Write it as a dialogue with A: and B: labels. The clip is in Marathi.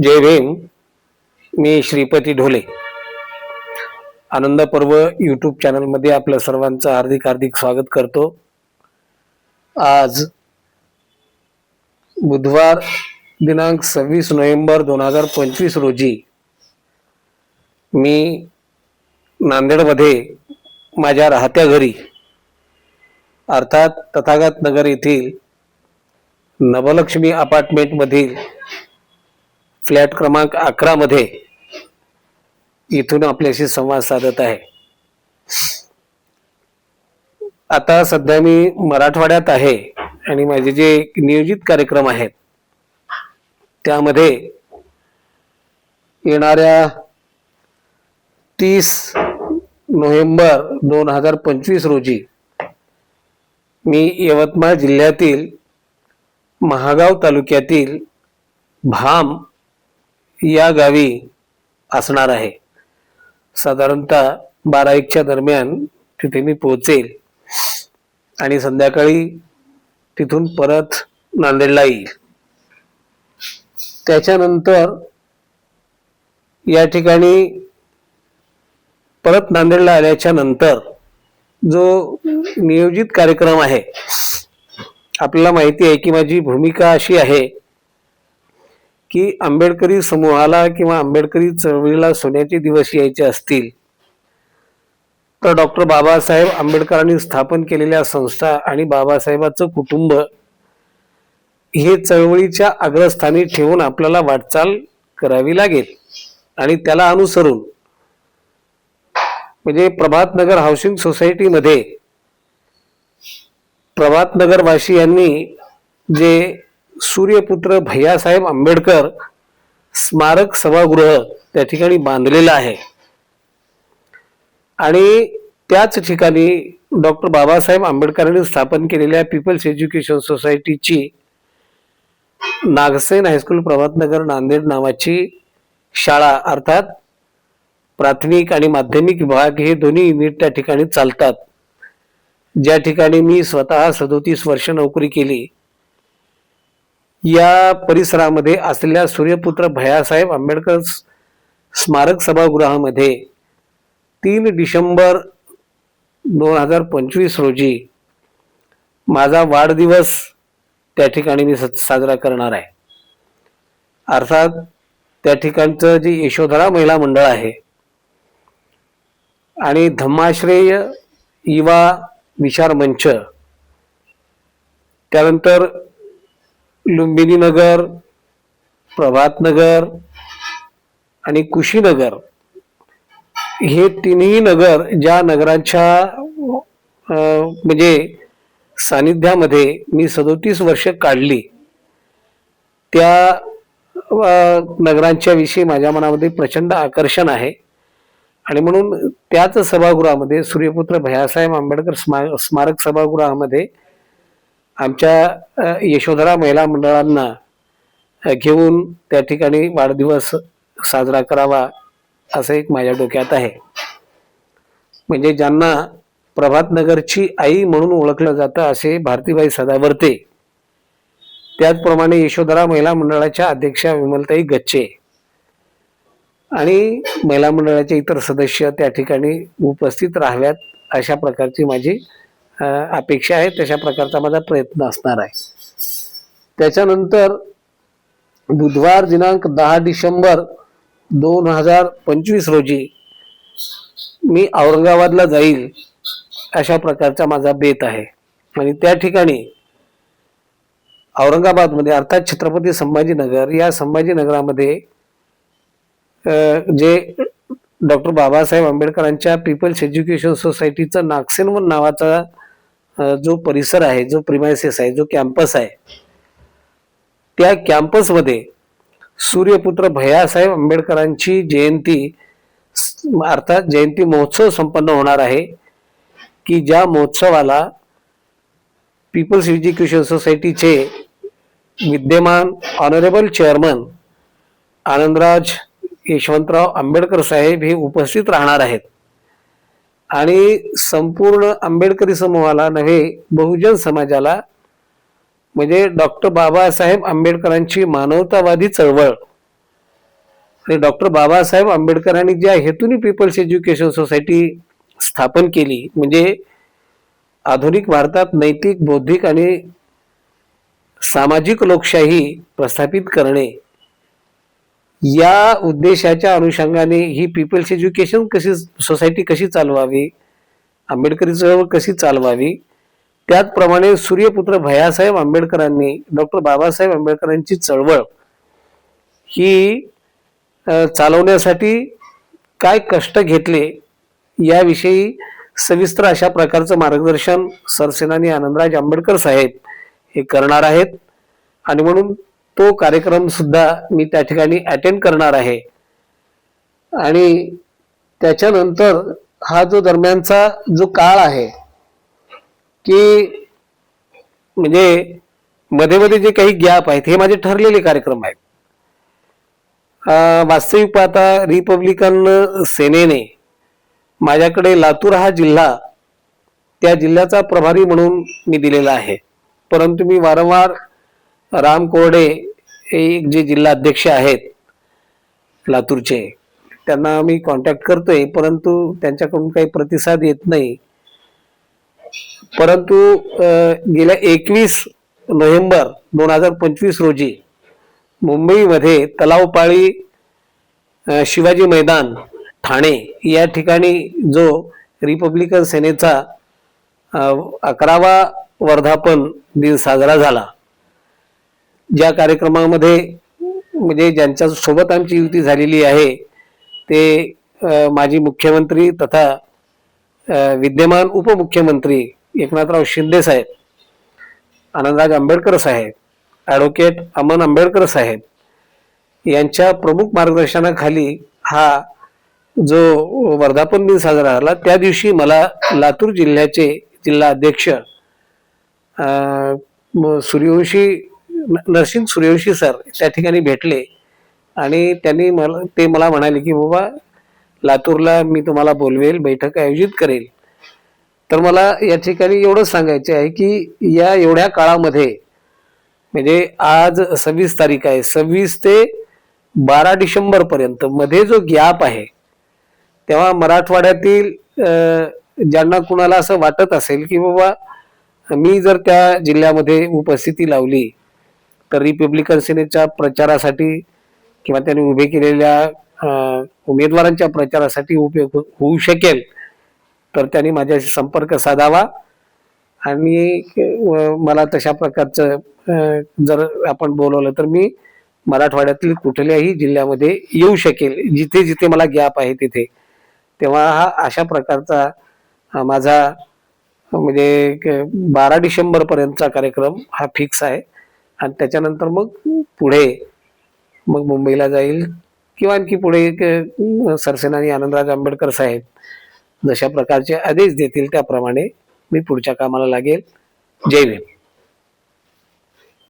A: जय भीम. मी श्रीपती ढोले. आनंद पर्व यूट्यूब चॅनलमध्ये आपल्या सर्वांचं हार्दिक हार्दिक स्वागत करतो. आज बुधवार दिनांक सव्वीस नोव्हेंबर दोन हजार पंचवीस रोजी मी नांदेडमध्ये माझ्या राहत्या घरी अर्थात तथागत नगर येथील नवलक्ष्मी अपार्टमेंटमधील फ्लॅट क्रमांक अकरा मध्ये इथून आपल्याशी संवाद साधत आहे. आता सध्या मी मराठवाड्यात आहे आणि माझे जे नियोजित कार्यक्रम आहेत त्यामध्ये येणाऱ्या तीस नोव्हेंबर दोन हजार पंचवीस रोजी मी यवतमाळ जिल्ह्यातील महागाव तालुक्यातील भाम या गावी असणार आहे. साधारणतः बारा एकच्या दरम्यान तिथे मी पोहोचेल. आणि संध्याकाळी तिथून परत नांदेडला येईल. त्याच्यानंतर या ठिकाणी परत नांदेडला आल्याच्यानंतर जो नियोजित कार्यक्रम आहे आपल्याला माहिती आहे की माझी भूमिका अशी आहे की आंबेडकरी समूहाला किंवा आंबेडकरी चळवळीला सोन्याचे दिवस यायचे असतील तर डॉक्टर बाबासाहेब आंबेडकरांनी स्थापन केलेल्या संस्था आणि बाबासाहेबाचं कुटुंब हे चळवळीच्या अग्रस्थानी ठेवून आपल्याला वाटचाल करावी लागेल. आणि त्याला अनुसरून म्हणजे प्रभातनगर हाऊसिंग सोसायटीमध्ये प्रभातनगरवासी यांनी जे सूर्यपुत्र भैयासाहेब आंबेडकर स्मारक सभागृह त्या ठिकाणी बांधलेलं आहे. आणि त्याच ठिकाणी डॉक्टर बाबासाहेब आंबेडकरांनी स्थापन केलेल्या पीपल्स एज्युकेशन सोसायटीची नागसेन हायस्कूल प्रभातनगर नांदेड नावाची शाळा अर्थात प्राथमिक आणि माध्यमिक विभाग हे दोन्ही युनिट त्या ठिकाणी चालतात. ज्या ठिकाणी मी स्वतः सदोतीस वर्ष नोकरी केली या परिसरामध्ये असलेल्या सूर्यपुत्र भैयासाहेब आंबेडकर स्मारक सभागृहामध्ये तीन डिसेंबर दोन हजार पंचवीस रोजी माझा वाढदिवस त्या ठिकाणी मी स- साजरा करणार आहे. अर्थात त्या ठिकाणचं जे यशोधरा महिला मंडळ आहे आणि धम्माश्रेय युवा विचार मंच त्यानंतर लुंबिनी नगर प्रभातनगर आणि कुशीनगर. हे तिन्ही नगर ज्या नगरांच्या म्हणजे सानिध्यामध्ये मी सदोतीस वर्ष काढली त्या नगरांच्या विषयी माझ्या मनामध्ये प्रचंड आकर्षण आहे. आणि म्हणून त्याच सभागृहामध्ये सूर्यपुत्र भैयासाहेब आंबेडकर स्मा स्मारक सभागृहामध्ये आमच्या यशोधरा महिला मंडळांना घेऊन त्या ठिकाणी वाढदिवस साजरा करावा असं एक माझ्या डोक्यात आहे. म्हणजे ज्यांना प्रभातनगरची आई म्हणून ओळखलं जातं असे भारतीबाई सदावर्ते. त्याचप्रमाणे यशोधरा महिला मंडळाच्या अध्यक्षा विमलताई गच्चे. आणि महिला मंडळाचे इतर सदस्य त्या ठिकाणी उपस्थित राहाव्यात अशा प्रकारची माझी अपेक्षा आहे तशा प्रकारचा माझा प्रयत्न असणार आहे. त्याच्यानंतर बुधवार दिनांक दहा डिसेंबर दोन हजार पंचवीस रोजी मी औरंगाबादला जाईल अशा प्रकारचा माझा बेत आहे. आणि त्या ठिकाणी औरंगाबादमध्ये अर्थात छत्रपती संभाजीनगर या संभाजीनगरामध्ये जे डॉक्टर बाबासाहेब आंबेडकरांच्या पीपल्स एज्युकेशन सोसायटीचं नागसेनवन नावाचा जो परिसर आहे जो प्रिमायसेस आहे जो कॅम्पस आहे त्या कॅम्पसमध्ये सूर्यपुत्र भैयासाहेब आंबेडकरांची जयंती अर्थात जयंती महोत्सव संपन्न होणार आहे की ज्या महोत्सवाला पीपल्स एज्युकेशन सोसायटीचे विद्यमान ऑनरेबल चेअरमन आनंदराज यशवंतराव आंबेडकर साहेब हे उपस्थित राहणार आहेत. आणि संपूर्ण आंबेडकरी समूहाला नव्हे बहुजन समाजाला म्हणजे डॉक्टर बाबासाहेब आंबेडकरांची मानवतावादी चळवळ. आणि डॉक्टर बाबासाहेब आंबेडकरांनी ज्या हेतूने पीपल्स एज्युकेशन सोसायटी स्थापन केली म्हणजे आधुनिक भारतात नैतिक बौद्धिक आणि सामाजिक लोकशाही प्रस्थापित करणे या उद्देशाच्या अनुषंगाने ही पीपल्स एज्युकेशन कशी सोसायटी कशी चालवावी आंबेडकरी चळवळ कशी चालवावी त्याचप्रमाणे सूर्यपुत्र भयासाहेब आंबेडकरांनी डॉक्टर बाबासाहेब आंबेडकरांची चळवळ ही चालवण्यासाठी काय कष्ट घेतले याविषयी सविस्तर अशा प्रकारचं मार्गदर्शन सरसेनानी आनंदराज आंबेडकर साहेब हे करणार आहेत. आणि म्हणून तो कार्यक्रम सुद्धा मी त्या ठिकाणी अटेंड करणार आहे. आणि त्याच्यानंतर हा जो दरम्यानचा जो काळ आहे की म्हणजे मध्ये मध्ये जे काही गॅप आहेत हे माझे ठरलेले कार्यक्रम आहेत. वास्तविक पाहता रिपब्लिकन सेनेने माझ्याकडे लातूर हा जिल्हा त्या जिल्ह्याचा प्रभारी म्हणून मी दिलेला आहे. परंतु मी वारंवार राम कोरडे हे एक जे जिल्हा अध्यक्ष आहेत लातूरचे त्यांना मी कॉन्टॅक्ट करतोय परंतु त्यांच्याकडून काही प्रतिसाद येत नाही. परंतु गेल्या एकवीस नोव्हेंबर दोन हजार पंचवीस रोजी मुंबईमध्ये तलावपाळी शिवाजी मैदान ठाणे या ठिकाणी जो रिपब्लिकन सेनेचा अकरावा वर्धापन दिन साजरा झाला. ज्या कार्यक्रमामध्ये म्हणजे ज्यांच्या सोबत आमची युती झालेली आहे ते माजी मुख्यमंत्री तथा विद्यमान उपमुख्यमंत्री एकनाथराव शिंदे साहेब आनंदराज आंबेडकर साहेब ॲडव्होकेट अमन आंबेडकर साहेब यांच्या प्रमुख मार्गदर्शनाखाली हा जो वर्धापन दिन साजरा झाला त्या दिवशी मला लातूर जिल्ह्याचे जिल्हा अध्यक्ष म- सूर्यवंशी नरसिंग सूर्यवंशी सर त्या ठिकाणी भेटले. आणि त्यांनी मला ते मला म्हणाले की बाबा लातूरला मी तुम्हाला बोलवेल बैठक आयोजित करेल. तर मला या ठिकाणी एवढंच सांगायचे आहे की या एवढ्या काळामध्ये म्हणजे आज सव्वीस तारीख आहे सव्वीस ते बारा डिसेंबर पर्यंत मध्ये जो गॅप आहे तेव्हा मराठवाड्यातील ज्यांना कुणाला असं वाटत असेल की बाबा मी जर त्या जिल्ह्यामध्ये उपस्थिती लावली तर रिपब्लिकन सेनेच्या प्रचारासाठी किंवा त्यांनी उभे केलेल्या उमेदवारांच्या प्रचारासाठी उपयोग होऊ शकेल तर त्यांनी माझ्याशी संपर्क साधावा. आणि मला तशा प्रकारचं जर आपण बोलवलं तर मी मराठवाड्यातील कुठल्याही जिल्ह्यामध्ये येऊ शकेल. जिथे जिथे मला गॅप आहे तिथे. तेव्हा हा अशा प्रकारचा माझा म्हणजे क- बारा डिसेंबर पर्यंतचा कार्यक्रम हा फिक्स आहे. आणि त्याच्यानंतर मग पुढे मग मुंबईला जाईल किंवा आणखी पुढे सरसेनानी आनंदराज आंबेडकर साहेब जशा प्रकारचे आदेश देतील त्याप्रमाणे मी पुढच्या कामाला लागेल. जय भीम.